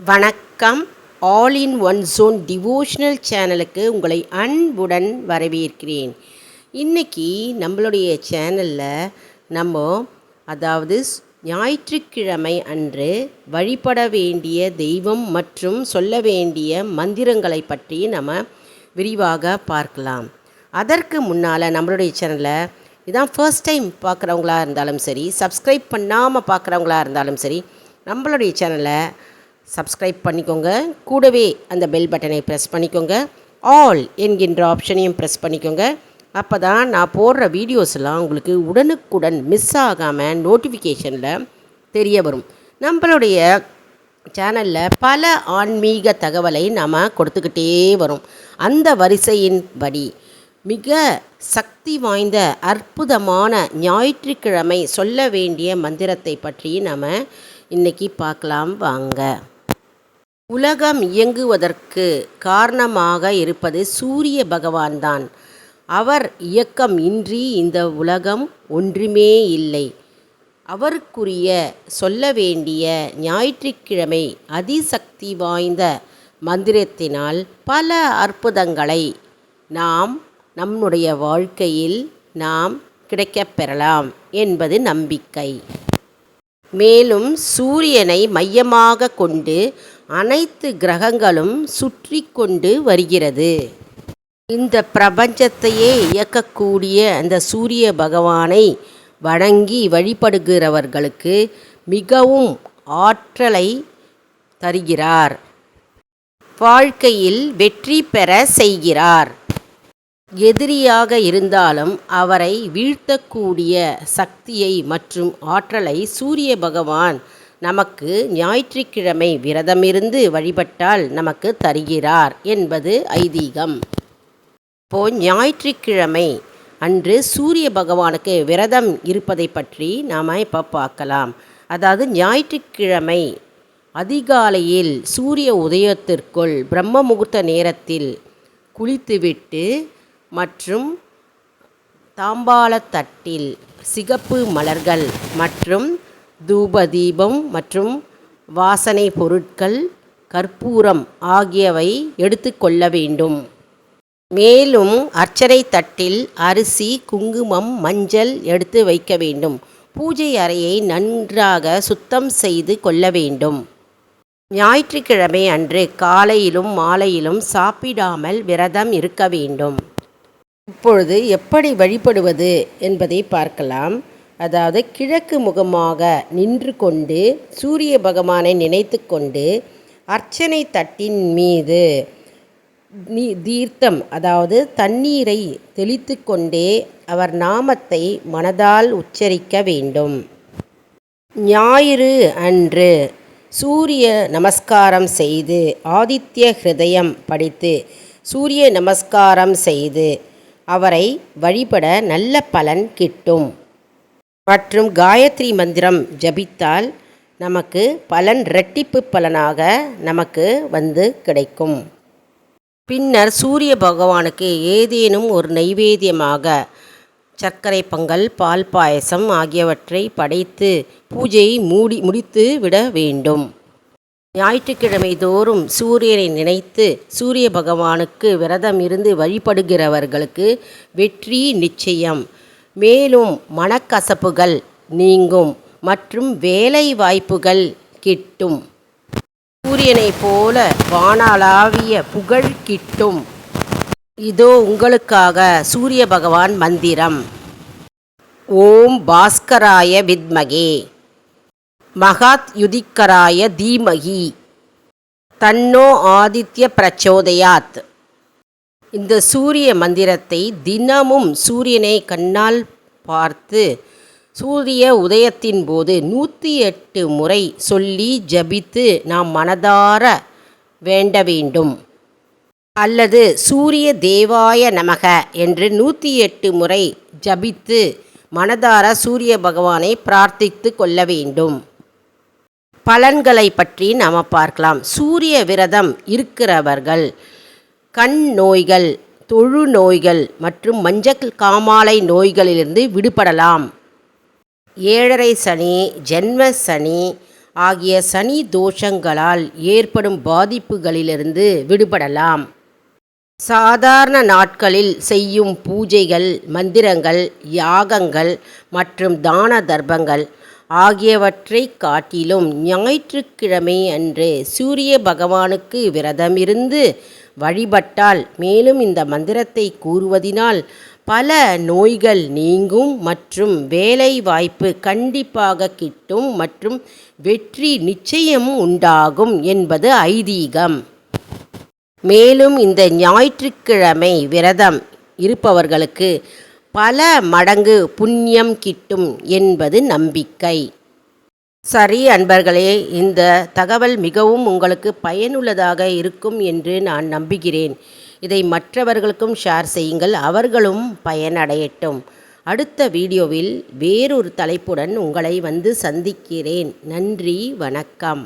வணக்கம். All in one zone devotional சேனலுக்கு உங்களை அன்புடன் வரவேற்கிறேன். இன்னைக்கு நம்மளுடைய சேனலில் நம்ம அதாவது ஞாயிற்றுக்கிழமை அன்று வழிபட வேண்டிய தெய்வம் மற்றும் சொல்ல வேண்டிய மந்திரங்களை பற்றி நம்ம விரிவாக பார்க்கலாம். அதற்கு முன்னால் நம்மளுடைய சேனலை இதான் ஃபர்ஸ்ட் டைம் பார்க்குறவங்களா இருந்தாலும் சரி சப்ஸ்கிரைப் பண்ணாமல் பார்க்குறவங்களா இருந்தாலும் சரி நம்மளுடைய சேனலை சப்ஸ்கிரைப் பண்ணிக்கோங்க. கூடவே அந்த பெல் பட்டனை ப்ரெஸ் பண்ணிக்கோங்க. ஆல் என்கின்ற ஆப்ஷனையும் ப்ரெஸ் பண்ணிக்கோங்க. அப்போ தான் நான் போடுற வீடியோஸ்லாம் உங்களுக்கு உடனுக்குடன் மிஸ் ஆகாமல் நோட்டிஃபிகேஷனில் தெரிய வரும். நம்மளுடைய சேனலில் பல ஆன்மீக தகவலை நாம் கொடுத்துக்கிட்டே வரும். அந்த வரிசையின் படி மிக சக்தி வாய்ந்த அற்புதமான ஞாயிற்றுக்கிழமை சொல்ல வேண்டிய மந்திரத்தை பற்றி நாம் இன்றைக்கி பார்க்கலாம். வாங்க. உலகம் இயங்குவதற்கு காரணமாக இருப்பது சூரிய பகவான்தான். அவர் இயக்கம் இன்றி இந்த உலகம் ஒன்றுமே இல்லை. அவருக்குரிய சொல்ல வேண்டிய ஞாயிற்றுக்கிழமை அதிசக்தி வாய்ந்த மந்திரத்தினால் பல அற்புதங்களை நாம் நம்முடைய வாழ்க்கையில் நாம் கிடைக்கப் பெறலாம் என்பது நம்பிக்கை. மேலும் சூரியனை மையமாக கொண்டு அனைத்து கிரகங்களும் சுற்றி கொண்டு வருகிறது. இந்த பிரபஞ்சத்தையே இயக்கக்கூடிய அந்த சூரிய பகவானை வணங்கி வழிபடுகிறவர்களுக்கு மிகவும் ஆற்றலை தருகிறார். வாழ்க்கையில் வெற்றி பெற செய்கிறார். எதிரியாக இருந்தாலும் அவரை வீழ்த்தக்கூடிய சக்தியை மற்றும் ஆற்றலை சூரிய பகவான் நமக்கு ஞாயிற்றுக்கிழமை விரதமிருந்து வழிபட்டால் நமக்கு தருகிறார் என்பது ஐதீகம். இப்போ ஞாயிற்றுக்கிழமை அன்று சூரிய பகவானுக்கு விரதம் இருப்பதை பற்றி நாம் இப்போ பார்க்கலாம். அதாவது ஞாயிற்றுக்கிழமை அதிகாலையில் சூரிய உதயத்திற்குள் பிரம்ம முகூர்த்த நேரத்தில் குளித்துவிட்டு மற்றும் தாம்பாளத்தட்டில் சிகப்பு மலர்கள் மற்றும் தூபதீபம் மற்றும் வாசனை பொருட்கள் கற்பூரம் ஆகியவை எடுத்துக்கொள்ள வேண்டும். மேலும் அர்ச்சனை தட்டில் அரிசி குங்குமம் மஞ்சள் எடுத்து வைக்க வேண்டும். பூஜை அறையை நன்றாக சுத்தம் செய்து கொள்ள வேண்டும். ஞாயிற்றுக்கிழமை அன்று காலையிலும் மாலையிலும் சாப்பிடாமல் விரதம் இருக்க வேண்டும். இப்பொழுது எப்படி வழிபடுவது என்பதை பார்க்கலாம். அதாவது கிழக்கு முகமாக நின்று கொண்டு சூரிய பகவானை நினைத்து கொண்டு அர்ச்சனை தட்டின் மீது நீ தீர்த்தம் அதாவது தண்ணீரை தெளித்து கொண்டே அவர் நாமத்தை மனதால் உச்சரிக்க வேண்டும். ஞாயிறு அன்று சூரிய நமஸ்காரம் செய்து ஆதித்ய ஹிருதயம் படித்து சூரிய நமஸ்காரம் செய்து அவரை வழிபட நல்ல பலன் கிட்டும். மற்றும் காயத்ரி மந்திரம் ஜபித்தால் நமக்கு பலன் இரட்டிப்பு பலனாக நமக்கு வந்து கிடைக்கும். பின்னர் சூரிய பகவானுக்கு ஏதேனும் ஒரு நைவேத்தியமாக சர்க்கரை பொங்கல் பால் பாயசம் ஆகியவற்றை படைத்து பூஜையை மூடி முடித்து விட வேண்டும். ஞாயிற்றுக்கிழமை தோறும் சூரியனை நினைத்து சூரிய பகவானுக்கு விரதம் இருந்து வழிபடுகிறவர்களுக்கு வெற்றி நிச்சயம். மேலும் மனக்கசப்புகள் நீங்கும் மற்றும் வேலை வாய்ப்புகள் கிட்டும். சூரியனைப் போல வானாளாவிய புகழ் கிட்டும். இதோ உங்களுக்காக சூரிய பகவான் மந்திரம். ஓம் பாஸ்கராய வித்மகே. மகாத் யுதிக்கராய தீமகி. தன்னோ ஆதித்ய பிரச்சோதயாத். இந்த சூரிய மந்திரத்தை தினமும் சூரியனை கண்ணால் பார்த்து சூரிய உதயத்தின் போது நூற்றி எட்டு முறை சொல்லி ஜபித்து நாம் மனதார வேண்ட வேண்டும். அல்லது சூரிய தேவாய நமக என்று நூற்றி எட்டு முறை ஜபித்து மனதார சூரிய பகவானை பிரார்த்தித்து கொள்ள வேண்டும். பலன்களை பற்றி நாம் பார்க்கலாம். சூரிய விரதம் இருக்கிறவர்கள் கண் நோய்கள் தொழு நோய்கள் மற்றும் மஞ்சள் காமாலை நோய்களிலிருந்து விடுபடலாம். ஏழரை சனி ஜென்ம சனி ஆகிய சனி தோஷங்களால் ஏற்படும் பாதிப்புகளிலிருந்து விடுபடலாம். சாதாரண நாட்களில் செய்யும் பூஜைகள் மந்திரங்கள் யாகங்கள் மற்றும் தான தர்மங்கள் ஆகியவற்றை காட்டிலும் ஞாயிற்றுக்கிழமை அன்று சூரிய பகவானுக்கு விரதமிருந்து வழிபட்டால் மேலும் இந்த மந்திரத்தை கூறுவதினால் பல நோய்கள் நீங்கும் மற்றும் வேலை வாய்ப்பு கண்டிப்பாக கிட்டும் மற்றும் வெற்றி நிச்சயம் உண்டாகும் என்பது ஐதீகம். மேலும் இந்த ஞாயிற்றுக்கிழமை விரதம் இருப்பவர்களுக்கு பல மடங்கு புண்ணியம் கிட்டும் என்பது நம்பிக்கை. சரி அன்பர்களே இந்த தகவல் மிகவும் உங்களுக்கு பயனுள்ளதாக இருக்கும் என்று நான் நம்புகிறேன். இதை மற்றவர்களுக்கும் ஷேர் செய்யுங்கள் அவர்களும் பயனடையட்டும். அடுத்த வீடியோவில் வேறொரு தலைப்புடன் உங்களை வந்து சந்திக்கிறேன். நன்றி வணக்கம்.